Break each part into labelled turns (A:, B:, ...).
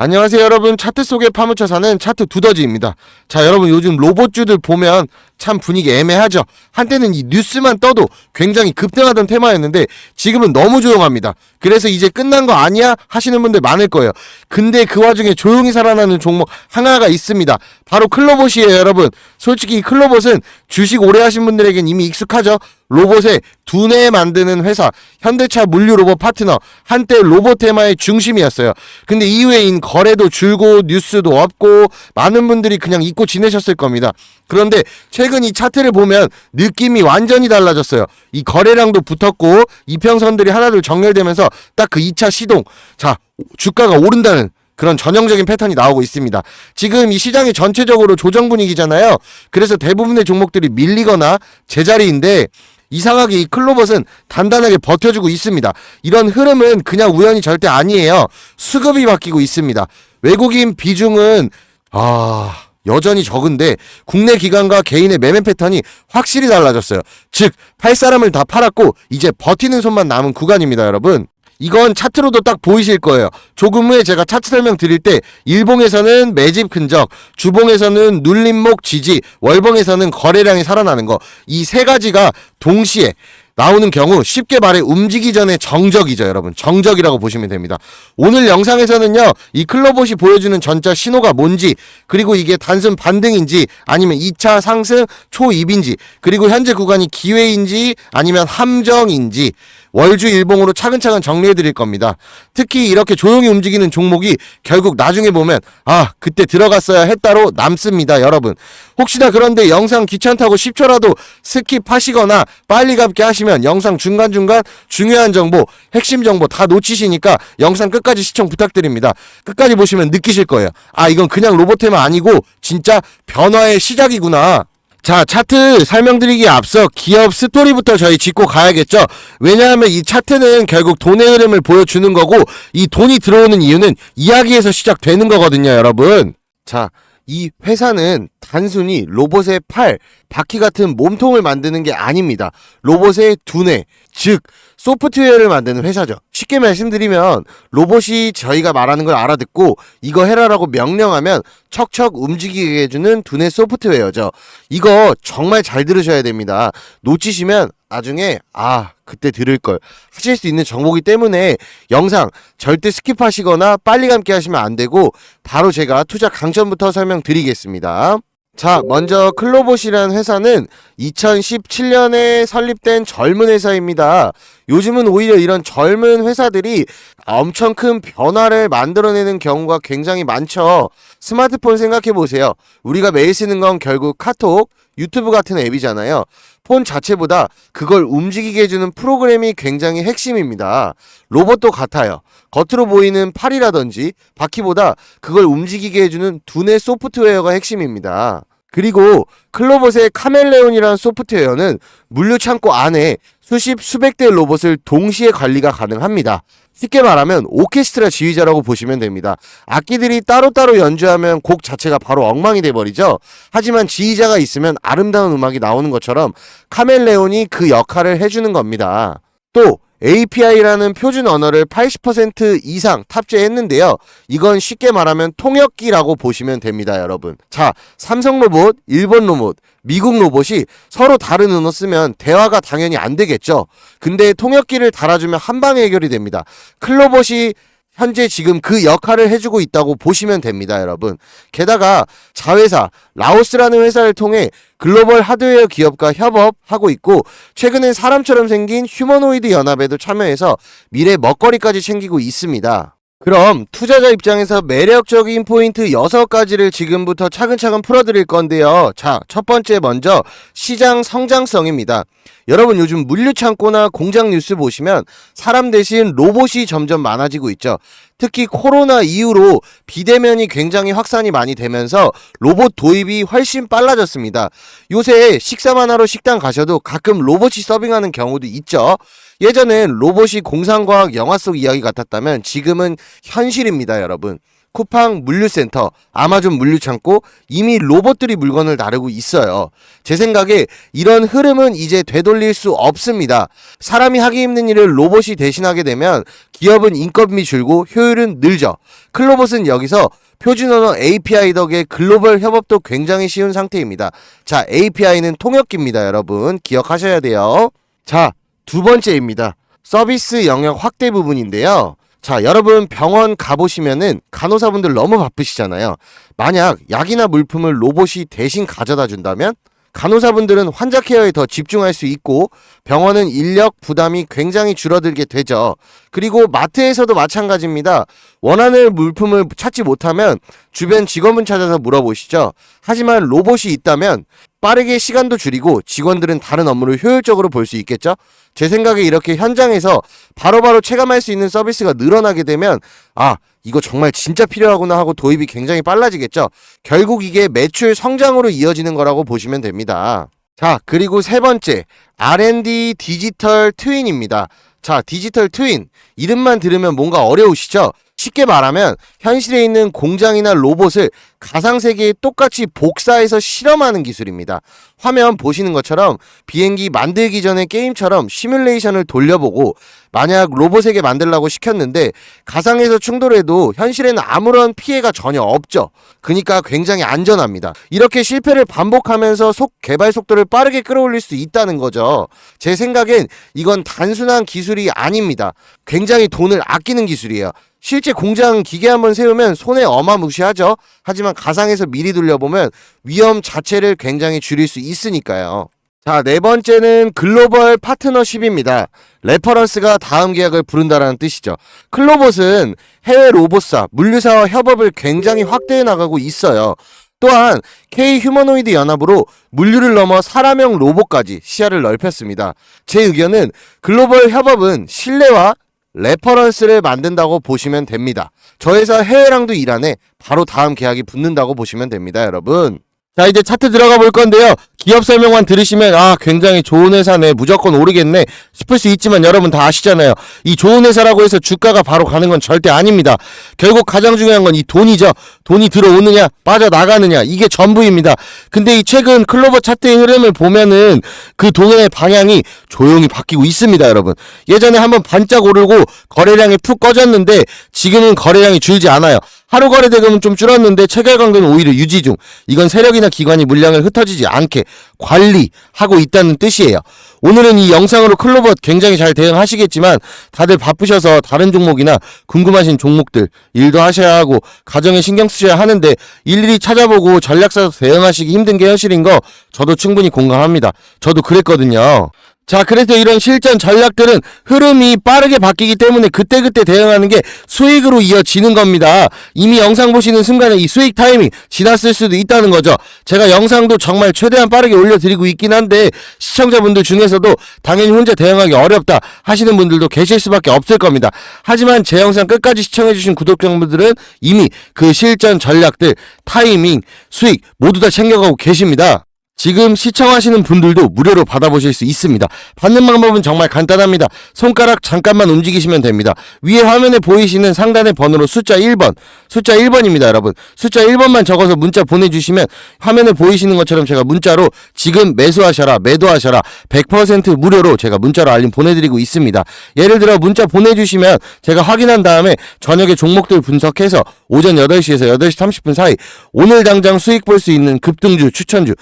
A: 안녕하세요 여러분. 차트 속에 파묻혀 사는 차트 두더지입니다. 자 여러분 요즘 로봇주들 보면 참 분위기 애매하죠? 한때는 이 뉴스만 떠도 굉장히 급등하던 테마였는데 지금은 너무 조용합니다. 그래서 이제 끝난 거 아니야? 하시는 분들 많을 거예요. 근데 그 와중에 조용히 살아나는 종목 하나가 있습니다. 바로 클로봇이에요 여러분. 솔직히 이 클로봇은 주식 오래 하신 분들에겐 이미 익숙하죠 로봇의 두뇌 만드는 회사 현대차 물류 로봇 파트너 한때 로봇 테마의 중심이었어요. 근데 이후에인 거래도 줄고 뉴스도 없고 많은 분들이 그냥 잊고 지내셨을 겁니다. 그런데 최근 이 차트를 보면 느낌이 완전히 달라졌어요. 이 거래량도 붙었고 이평선들이 하나둘 정렬되면서 딱 그 2차 시동. 자, 주가가 오른다는 그런 전형적인 패턴이 나오고 있습니다. 지금 이 시장이 전체적으로 조정 분위기잖아요. 그래서 대부분의 종목들이 밀리거나 제자리인데 이상하게 이 클로봇은 단단하게 버텨주고 있습니다. 이런 흐름은 그냥 우연이 절대 아니에요. 수급이 바뀌고 있습니다. 외국인 비중은 아 여전히 적은데 국내 기관과 개인의 매매 패턴이 확실히 달라졌어요. 즉 팔 사람을 다 팔았고 이제 버티는 손만 남은 구간입니다, 여러분. 이건 차트로도 딱 보이실 거예요. 조금 후에 제가 차트 설명 드릴 때 일봉에서는 매집 근적, 주봉에서는 눌림목 지지, 월봉에서는 거래량이 살아나는 거. 이 세 가지가 동시에 나오는 경우 쉽게 말해 움직이기 전에 정적이죠, 여러분. 정적이라고 보시면 됩니다. 오늘 영상에서는요, 이 클로봇이 보여주는 전자 신호가 뭔지, 그리고 이게 단순 반등인지, 아니면 2차 상승 초입인지, 그리고 현재 구간이 기회인지, 아니면 함정인지, 월주 일봉으로 차근차근 정리해 드릴 겁니다. 특히 이렇게 조용히 움직이는 종목이 결국 나중에 보면 아 그때 들어갔어야 했다로 남습니다 여러분. 혹시나 그런데 영상 귀찮다고 10초라도 스킵하시거나 빨리 갑게 하시면 영상 중간중간 중요한 정보 핵심 정보 다 놓치시니까 영상 끝까지 시청 부탁드립니다. 끝까지 보시면 느끼실 거예요. 아 이건 그냥 로봇테마 아니고 진짜 변화의 시작이구나 자, 차트 설명드리기에 앞서 기업 스토리부터 저희 짚고 가야겠죠? 왜냐하면 이 차트는 결국 돈의 흐름을 보여주는 거고, 이 돈이 들어오는 이유는 이야기에서 시작되는 거거든요, 여러분. 자, 이 회사는 단순히 로봇의 팔, 바퀴 같은 몸통을 만드는 게 아닙니다. 로봇의 두뇌, 즉, 소프트웨어를 만드는 회사죠. 쉽게 말씀드리면 로봇이 저희가 말하는 걸 알아듣고 이거 해라라고 명령하면 척척 움직이게 해주는 두뇌 소프트웨어죠. 이거 정말 잘 들으셔야 됩니다. 놓치시면 나중에 아 그때 들을 걸 하실 수 있는 정보기 때문에 영상 절대 스킵하시거나 빨리 감기 하시면 안 되고 바로 제가 투자 강점부터 설명드리겠습니다. 자, 먼저 클로봇이라는 회사는 2017년에 설립된 젊은 회사입니다. 요즘은 오히려 이런 젊은 회사들이 엄청 큰 변화를 만들어내는 경우가 굉장히 많죠. 스마트폰 생각해 보세요. 우리가 매일 쓰는 건 결국 카톡, 유튜브 같은 앱이잖아요. 폰 자체보다 그걸 움직이게 해주는 프로그램이 굉장히 핵심입니다. 로봇도 같아요. 겉으로 보이는 팔이라든지 바퀴보다 그걸 움직이게 해주는 두뇌 소프트웨어가 핵심입니다. 그리고 클로봇의 카멜레온이라는 소프트웨어는 물류 창고 안에 수십 수백 대의 로봇을 동시에 관리가 가능합니다. 쉽게 말하면 오케스트라 지휘자라고 보시면 됩니다. 악기들이 따로따로 연주하면 곡 자체가 바로 엉망이 돼버리죠. 하지만 지휘자가 있으면 아름다운 음악이 나오는 것처럼 카멜레온이 그 역할을 해주는 겁니다. 또 API라는 표준 언어를 80% 이상 탑재했는데요. 이건 쉽게 말하면 통역기라고 보시면 됩니다, 여러분. 자, 삼성 로봇, 일본 로봇, 미국 로봇이 서로 다른 언어 쓰면 대화가 당연히 안 되겠죠. 근데 통역기를 달아주면 한 방에 해결이 됩니다. 클로봇이 현재 지금 그 역할을 해주고 있다고 보시면 됩니다, 여러분. 게다가 자회사 라오스라는 회사를 통해 글로벌 하드웨어 기업과 협업하고 있고 최근엔 사람처럼 생긴 휴머노이드 연합에도 참여해서 미래 먹거리까지 챙기고 있습니다. 그럼 투자자 입장에서 매력적인 포인트 6가지를 지금부터 차근차근 풀어드릴 건데요. 자, 첫 번째 먼저 시장 성장성입니다. 여러분 요즘 물류 창고나 공장 뉴스 보시면 사람 대신 로봇이 점점 많아지고 있죠. 특히 코로나 이후로 비대면이 굉장히 확산이 많이 되면서 로봇 도입이 훨씬 빨라졌습니다. 요새 식사만 하러 식당 가셔도 가끔 로봇이 서빙하는 경우도 있죠. 예전엔 로봇이 공상과학 영화 속 이야기 같았다면 지금은 현실입니다, 여러분. 쿠팡 물류센터, 아마존 물류창고 이미 로봇들이 물건을 나르고 있어요. 제 생각에 이런 흐름은 이제 되돌릴 수 없습니다. 사람이 하기 힘든 일을 로봇이 대신하게 되면 기업은 인건비 줄고 효율은 늘죠. 클로봇은 여기서 표준 언어 API 덕에 글로벌 협업도 굉장히 쉬운 상태입니다. 자, API는 통역기입니다, 여러분. 기억하셔야 돼요. 자, 두 번째입니다. 서비스 영역 확대 부분인데요. 자, 여러분 병원 가보시면은 간호사분들 너무 바쁘시잖아요. 만약 약이나 물품을 로봇이 대신 가져다 준다면 간호사분들은 환자 케어에 더 집중할 수 있고 병원은 인력 부담이 굉장히 줄어들게 되죠. 그리고 마트에서도 마찬가지입니다. 원하는 물품을 찾지 못하면 주변 직원분 찾아서 물어보시죠. 하지만 로봇이 있다면 빠르게 시간도 줄이고 직원들은 다른 업무를 효율적으로 볼 수 있겠죠? 제 생각에 이렇게 현장에서 바로바로 체감할 수 있는 서비스가 늘어나게 되면 아, 이거 정말 진짜 필요하구나 하고 도입이 굉장히 빨라지겠죠? 결국 이게 매출 성장으로 이어지는 거라고 보시면 됩니다. 자, 그리고 세 번째, R&D 디지털 트윈입니다. 자, 디지털 트윈. 이름만 들으면 뭔가 어려우시죠? 쉽게 말하면 현실에 있는 공장이나 로봇을 가상세계에 똑같이 복사해서 실험하는 기술입니다. 화면 보시는 것처럼 비행기 만들기 전에 게임처럼 시뮬레이션을 돌려보고 만약 로봇에게 만들라고 시켰는데 가상에서 충돌해도 현실에는 아무런 피해가 전혀 없죠. 그러니까 굉장히 안전합니다. 이렇게 실패를 반복하면서 속 개발 속도를 빠르게 끌어올릴 수 있다는 거죠. 제 생각엔 이건 단순한 기술이 아닙니다. 굉장히 돈을 아끼는 기술이에요. 실제 공장 기계 한번 세우면 손에 어마무시하죠. 하지만 가상에서 미리 돌려보면 위험 자체를 굉장히 줄일 수 있으니까요. 자, 네 번째는 글로벌 파트너십입니다. 레퍼런스가 다음 계약을 부른다라는 뜻이죠. 클로봇은 해외 로봇사, 물류사와 협업을 굉장히 확대해 나가고 있어요. 또한 K 휴머노이드 연합으로 물류를 넘어 사람형 로봇까지 시야를 넓혔습니다. 제 의견은 글로벌 협업은 신뢰와 레퍼런스를 만든다고 보시면 됩니다. 저 회사 해외랑도 일하네. 바로 다음 계약이 붙는다고 보시면 됩니다, 여러분. 자, 이제 차트 들어가 볼 건데요. 기업 설명만 들으시면, 아, 굉장히 좋은 회사네. 무조건 오르겠네. 싶을 수 있지만 여러분 다 아시잖아요. 이 좋은 회사라고 해서 주가가 바로 가는 건 절대 아닙니다. 결국 가장 중요한 건 이 돈이죠. 돈이 들어오느냐, 빠져나가느냐. 이게 전부입니다. 근데 이 최근 클로버 차트의 흐름을 보면은 그 돈의 방향이 조용히 바뀌고 있습니다, 여러분. 예전에 한번 반짝 오르고 거래량이 푹 꺼졌는데 지금은 거래량이 줄지 않아요. 하루 거래 대금은 좀 줄었는데 체결 강도는 오히려 유지 중. 이건 세력이나 기관이 물량을 흩어지지 않게 관리하고 있다는 뜻이에요. 오늘은 이 영상으로 클로버 굉장히 잘 대응하시겠지만 다들 바쁘셔서 다른 종목이나 궁금하신 종목들 일도 하셔야 하고 가정에 신경 쓰셔야 하는데 일일이 찾아보고 전략사도 대응하시기 힘든 게 현실인 거 저도 충분히 공감합니다. 저도 그랬거든요. 자, 그래서 이런 실전 전략들은 흐름이 빠르게 바뀌기 때문에 그때그때 대응하는 게 수익으로 이어지는 겁니다. 이미 영상 보시는 순간에 이 수익 타이밍 지났을 수도 있다는 거죠. 제가 영상도 정말 최대한 빠르게 올려드리고 있긴 한데 시청자분들 중에서도 당연히 혼자 대응하기 어렵다 하시는 분들도 계실 수밖에 없을 겁니다. 하지만 제 영상 끝까지 시청해주신 구독자분들은 이미 그 실전 전략들, 타이밍, 수익 모두 다 챙겨가고 계십니다. 지금 시청하시는 분들도 무료로 받아보실 수 있습니다. 받는 방법은 정말 간단합니다. 손가락 잠깐만 움직이시면 됩니다. 위에 화면에 보이시는 상단의 번호로 숫자 1번, 숫자 1번입니다, 여러분. 숫자 1번만 적어서 문자 보내주시면 화면에 보이시는 것처럼 제가 문자로 지금 매수하셔라, 매도하셔라, 100% 무료로 제가 문자로 알림 보내드리고 있습니다. 예를 들어 문자 보내주시면 제가 확인한 다음에 저녁에 종목들 분석해서 오전 8시에서 8시 30분 사이 오늘 당장 수익 볼 수 있는 급등주, 추천주,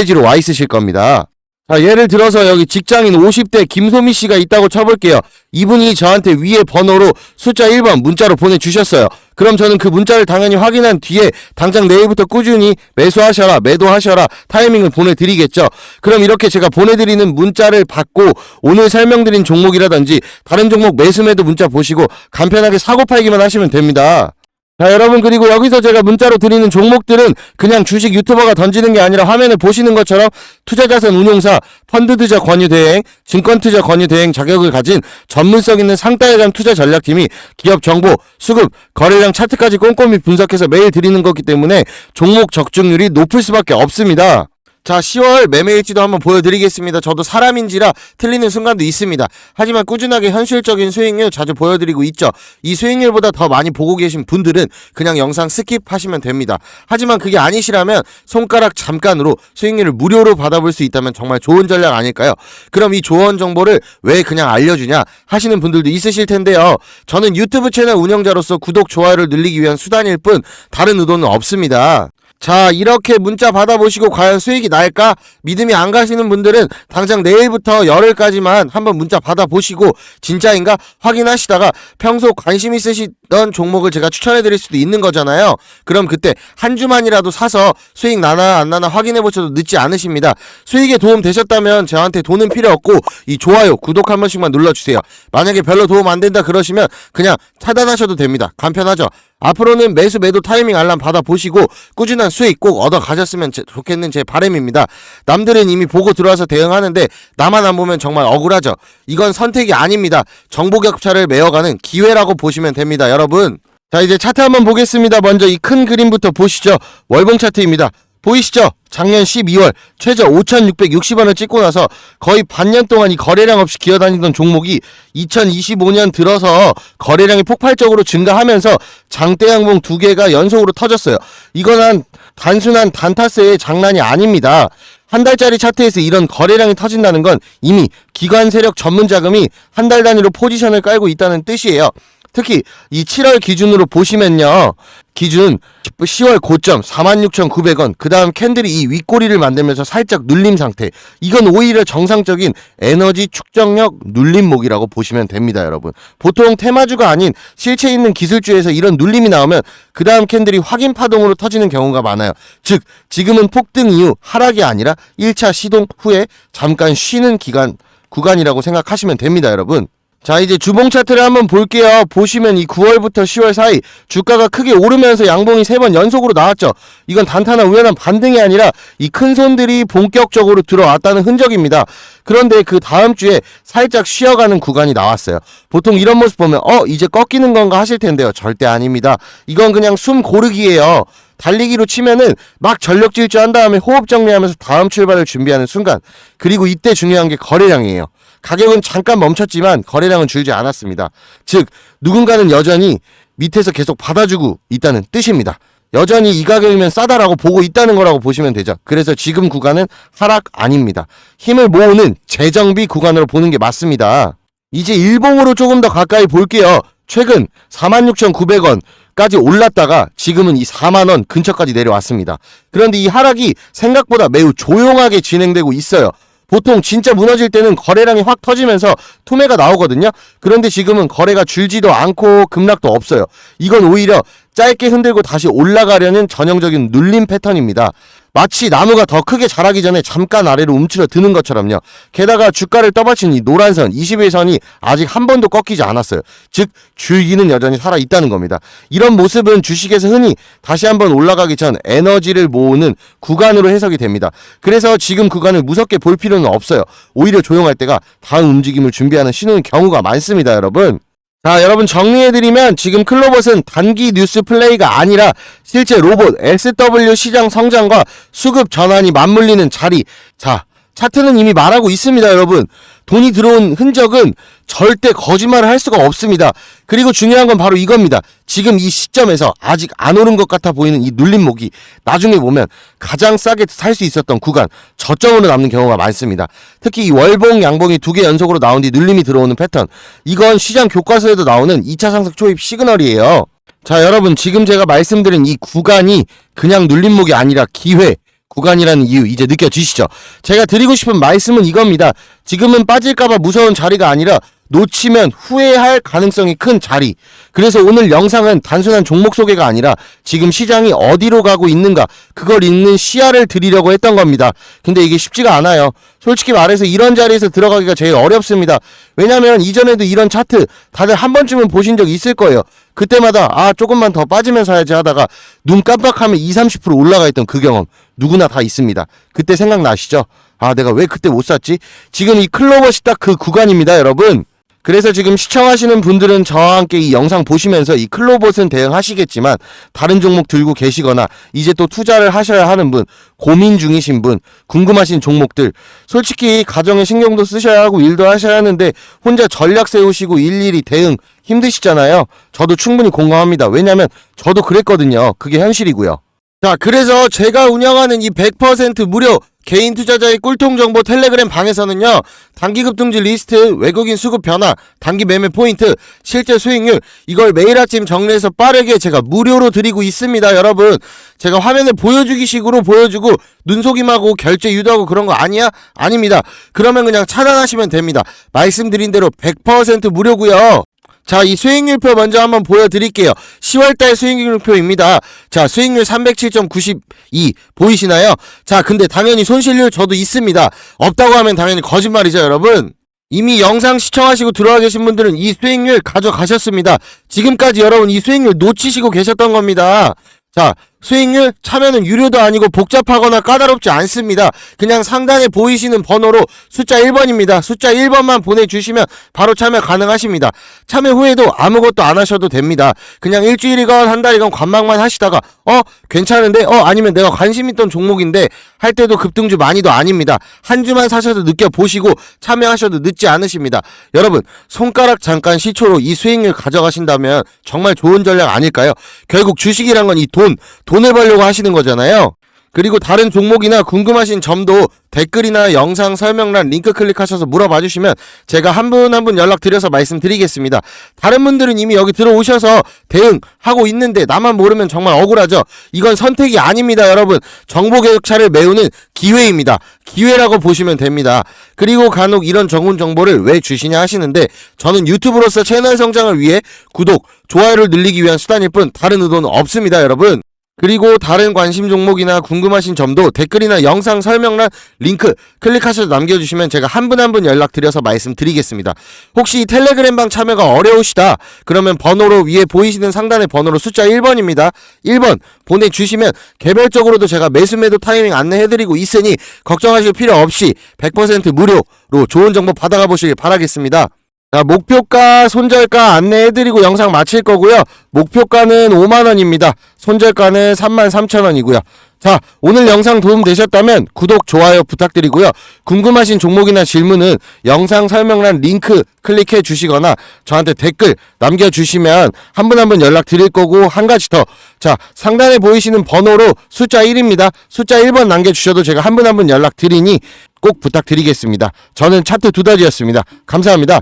A: 메시지로 와 있으실 겁니다. 자, 예를 들어서 여기 직장인 50대 김소미 씨가 있다고 쳐볼게요. 이분이 저한테 위에 번호로 숫자 1번 문자로 보내주셨어요. 그럼 저는 그 문자를 당연히 확인한 뒤에 당장 내일부터 꾸준히 매수하셔라, 매도하셔라 타이밍을 보내드리겠죠. 그럼 이렇게 제가 보내드리는 문자를 받고 오늘 설명드린 종목이라든지 다른 종목 매수 매도 문자 보시고 간편하게 사고 팔기만 하시면 됩니다. 자, 여러분, 그리고 여기서 제가 문자로 드리는 종목들은 그냥 주식 유튜버가 던지는 게 아니라 화면에 보시는 것처럼 투자자산 운용사, 펀드투자 권유대행, 증권투자 권유대행 자격을 가진 전문성 있는 상따회장 투자 전략팀이 기업 정보, 수급, 거래량 차트까지 꼼꼼히 분석해서 매일 드리는 거기 때문에 종목 적중률이 높을 수밖에 없습니다. 자, 10월 매매 일지도 한번 보여드리겠습니다. 저도 사람인지라 틀리는 순간도 있습니다. 하지만 꾸준하게 현실적인 수익률 자주 보여드리고 있죠. 이 수익률보다 더 많이 보고 계신 분들은 그냥 영상 스킵하시면 됩니다. 하지만 그게 아니시라면 손가락 잠깐으로 수익률을 무료로 받아볼 수 있다면 정말 좋은 전략 아닐까요? 그럼 이 조언 정보를 왜 그냥 알려주냐 하시는 분들도 있으실 텐데요. 저는 유튜브 채널 운영자로서 구독, 좋아요를 늘리기 위한 수단일 뿐 다른 의도는 없습니다. 자, 이렇게 문자 받아보시고 과연 수익이 날까? 믿음이 안 가시는 분들은 당장 내일부터 열흘까지만 한번 문자 받아보시고 진짜인가 확인하시다가 평소 관심 있으시던 종목을 제가 추천해드릴 수도 있는 거잖아요. 그럼 그때 한 주만이라도 사서 수익 나나 안 나나 확인해보셔도 늦지 않으십니다. 수익에 도움 되셨다면 저한테 돈은 필요 없고 이 좋아요, 구독 한 번씩만 눌러주세요. 만약에 별로 도움 안 된다 그러시면 그냥 차단하셔도 됩니다. 간편하죠? 앞으로는 매수 매도 타이밍 알람 받아보시고 꾸준한 수익 꼭 얻어 가셨으면 제- 좋겠는 제 바람입니다. 남들은 이미 보고 들어와서 대응하는데 나만 안 보면 정말 억울하죠. 이건 선택이 아닙니다. 정보 격차를 메워가는 기회라고 보시면 됩니다, 여러분. 자, 이제 차트 한번 보겠습니다. 먼저 이 큰 그림부터 보시죠. 월봉 차트입니다. 보이시죠? 작년 12월 최저 5,660원을 찍고 나서 거의 반년 동안 이 거래량 없이 기어다니던 종목이 2025년 들어서 거래량이 폭발적으로 증가하면서 장대 양봉 두 개가 연속으로 터졌어요. 이건 한 단순한 단타세의 장난이 아닙니다. 한 달짜리 차트에서 이런 거래량이 터진다는 건 이미 기관 세력 전문 자금이 한 달 단위로 포지션을 깔고 있다는 뜻이에요. 특히 이 7월 기준으로 보시면요. 기준 10월 고점 46,900원. 그 다음 캔들이 이 윗꼬리를 만들면서 살짝 눌림 상태. 이건 오히려 정상적인 에너지 축적력 눌림목이라고 보시면 됩니다, 여러분. 보통 테마주가 아닌 실체 있는 기술주에서 이런 눌림이 나오면 그 다음 캔들이 확인 파동으로 터지는 경우가 많아요. 즉, 지금은 폭등 이후 하락이 아니라 1차 시동 후에 잠깐 쉬는 기간, 구간이라고 생각하시면 됩니다, 여러분. 자 이제 주봉 차트를 한번 볼게요. 보시면 이 9월부터 10월 사이 주가가 크게 오르면서 양봉이 세 번 연속으로 나왔죠. 이건 단타나 우연한 반등이 아니라 이 큰 손들이 본격적으로 들어왔다는 흔적입니다. 그런데 그 다음 주에 살짝 쉬어가는 구간이 나왔어요. 보통 이런 모습 보면 어 이제 꺾이는 건가 하실 텐데요. 절대 아닙니다. 이건 그냥 숨 고르기예요. 달리기로 치면은 막 전력 질주한 다음에 호흡 정리하면서 다음 출발을 준비하는 순간 그리고 이때 중요한 게 거래량이에요 가격은 잠깐 멈췄지만 거래량은 줄지 않았습니다. 즉 누군가는 여전히 밑에서 계속 받아주고 있다는 뜻입니다. 여전히 이 가격이면 싸다라고 보고 있다는 거라고 보시면 되죠. 그래서 지금 구간은 하락 아닙니다. 힘을 모으는 재정비 구간으로 보는 게 맞습니다. 이제 일봉으로 조금 더 가까이 볼게요. 최근 46,900원 까지 올랐다가 지금은 이 4만원 근처까지 내려왔습니다. 그런데 이 하락이 생각보다 매우 조용하게 진행되고 있어요. 보통 진짜 무너질 때는 거래량이 확 터지면서 투매가 나오거든요. 그런데 지금은 거래가 줄지도 않고 급락도 없어요. 이건 오히려 짧게 흔들고 다시 올라가려는 전형적인 눌림 패턴입니다. 마치 나무가 더 크게 자라기 전에 잠깐 아래로 움츠려 드는 것처럼요. 게다가 주가를 떠받친 이 노란선 21선이 아직 한 번도 꺾이지 않았어요. 즉 줄기는 여전히 살아 있다는 겁니다. 이런 모습은 주식에서 흔히 다시 한번 올라가기 전 에너지를 모으는 구간으로 해석이 됩니다. 그래서 지금 구간을 무섭게 볼 필요는 없어요. 오히려 조용할 때가 다음 움직임을 준비하는 신호인 경우가 많습니다, 여러분. 자, 여러분 정리해드리면 지금 클로봇은 단기 뉴스 플레이가 아니라 실제 로봇 SW 시장 성장과 수급 전환이 맞물리는 자리. 자, 차트는 이미 말하고 있습니다, 여러분. 돈이 들어온 흔적은 절대 거짓말을 할 수가 없습니다. 그리고 중요한 건 바로 이겁니다. 지금 이 시점에서 아직 안 오른 것 같아 보이는 이 눌림목이 나중에 보면 가장 싸게 살 수 있었던 구간, 저점으로 남는 경우가 많습니다. 특히 이 월봉, 양봉이 두 개 연속으로 나온 뒤 눌림이 들어오는 패턴. 이건 시장 교과서에도 나오는 2차 상승 초입 시그널이에요. 자, 여러분, 지금 제가 말씀드린 이 구간이 그냥 눌림목이 아니라 기회, 구간이라는 이유 이제 느껴지시죠? 제가 드리고 싶은 말씀은 이겁니다. 지금은 빠질까봐 무서운 자리가 아니라 놓치면 후회할 가능성이 큰 자리. 그래서 오늘 영상은 단순한 종목 소개가 아니라 지금 시장이 어디로 가고 있는가 그걸 읽는 시야를 드리려고 했던 겁니다. 근데 이게 쉽지가 않아요. 솔직히 말해서 이런 자리에서 들어가기가 제일 어렵습니다. 왜냐면 이전에도 이런 차트 다들 한 번쯤은 보신 적 있을 거예요. 그때마다 아 조금만 더 빠지면 사야지 하다가 눈 깜빡하면 2, 30% 올라가 있던 그 경험 누구나 다 있습니다. 그때 생각나시죠? 아 내가 왜 그때 못 샀지? 지금 이 클로버시 딱 그 구간입니다 여러분. 그래서 지금 시청하시는 분들은 저와 함께 이 영상 보시면서 이 클로봇은 대응하시겠지만 다른 종목 들고 계시거나 이제 또 투자를 하셔야 하는 분, 고민 중이신 분, 궁금하신 종목들 솔직히 가정에 신경도 쓰셔야 하고 일도 하셔야 하는데 혼자 전략 세우시고 일일이 대응 힘드시잖아요. 저도 충분히 공감합니다. 왜냐면 저도 그랬거든요. 그게 현실이고요. 자, 그래서 제가 운영하는 이 100% 무료 개인 투자자의 꿀통 정보 텔레그램 방에서는요, 단기 급등주 리스트, 외국인 수급 변화, 단기 매매 포인트, 실제 수익률, 이걸 매일 아침 정리해서 빠르게 제가 무료로 드리고 있습니다, 여러분. 제가 화면에 보여주기 식으로 보여주고, 눈속임하고 결제 유도하고 그런 거 아니야? 아닙니다. 그러면 그냥 차단하시면 됩니다. 말씀드린 대로 100% 무료고요 자, 이 수익률표 먼저 한번 보여드릴게요. 10월달 수익률표입니다. 자, 수익률 307.92 보이시나요? 자, 근데 당연히 손실률 저도 있습니다. 없다고 하면 당연히 거짓말이죠, 여러분. 이미 영상 시청하시고 들어와 계신 분들은 이 수익률 가져가셨습니다. 지금까지 여러분 이 수익률 놓치시고 계셨던 겁니다. 자, 수익률 참여는 유료도 아니고 복잡하거나 까다롭지 않습니다. 그냥 상단에 보이시는 번호로 숫자 1번입니다. 숫자 1번만 보내주시면 바로 참여 가능하십니다. 참여 후에도 아무것도 안 하셔도 됩니다. 그냥 일주일이건 한 달이건 관망만 하시다가 어 괜찮은데 어 아니면 내가 관심 있던 종목인데 할 때도 급등주 많이도 아닙니다. 한 주만 사셔도 느껴보시고 참여하셔도 늦지 않으십니다. 여러분 손가락 잠깐 시초로 이 수익률 가져가신다면 정말 좋은 전략 아닐까요? 결국 주식이란 건 이 돈, 돈을 벌려고 하시는 거잖아요. 그리고 다른 종목이나 궁금하신 점도 댓글이나 영상 설명란 링크 클릭하셔서 물어봐 주시면 제가 한분 한 분 연락드려서 말씀드리겠습니다. 다른 분들은 이미 여기 들어오셔서 대응하고 있는데 나만 모르면 정말 억울하죠. 이건 선택이 아닙니다, 여러분. 정보 격차를 메우는 기회입니다. 기회라고 보시면 됩니다. 그리고 간혹 이런 정훈 정보를 왜 주시냐 하시는데 저는 유튜브로서 채널 성장을 위해 구독, 좋아요를 늘리기 위한 수단일 뿐 다른 의도는 없습니다, 여러분. 그리고 다른 관심 종목이나 궁금하신 점도 댓글이나 영상 설명란 링크 클릭하셔서 남겨주시면 제가 한 분 한 분 연락드려서 말씀드리겠습니다. 혹시 이 텔레그램방 참여가 어려우시다 그러면 번호로 위에 보이시는 상단의 번호로 숫자 1번입니다. 1번 보내주시면 개별적으로도 제가 매수 매도 타이밍 안내해드리고 있으니 걱정하실 필요 없이 100% 무료로 좋은 정보 받아가 보시길 바라겠습니다. 자, 목표가, 손절가 안내해드리고 영상 마칠 거고요. 목표가는 5만원입니다. 손절가는 33,000원이고요. 자, 오늘 영상 도움 되셨다면 구독, 좋아요 부탁드리고요. 궁금하신 종목이나 질문은 영상 설명란 링크 클릭해 주시거나 저한테 댓글 남겨주시면 한 분 한 분 연락 드릴 거고 한 가지 더. 자, 상단에 보이시는 번호로 숫자 1입니다. 숫자 1번 남겨주셔도 제가 한 분 한 분 연락 드리니 꼭 부탁드리겠습니다. 저는 차트 두더지였습니다. 감사합니다.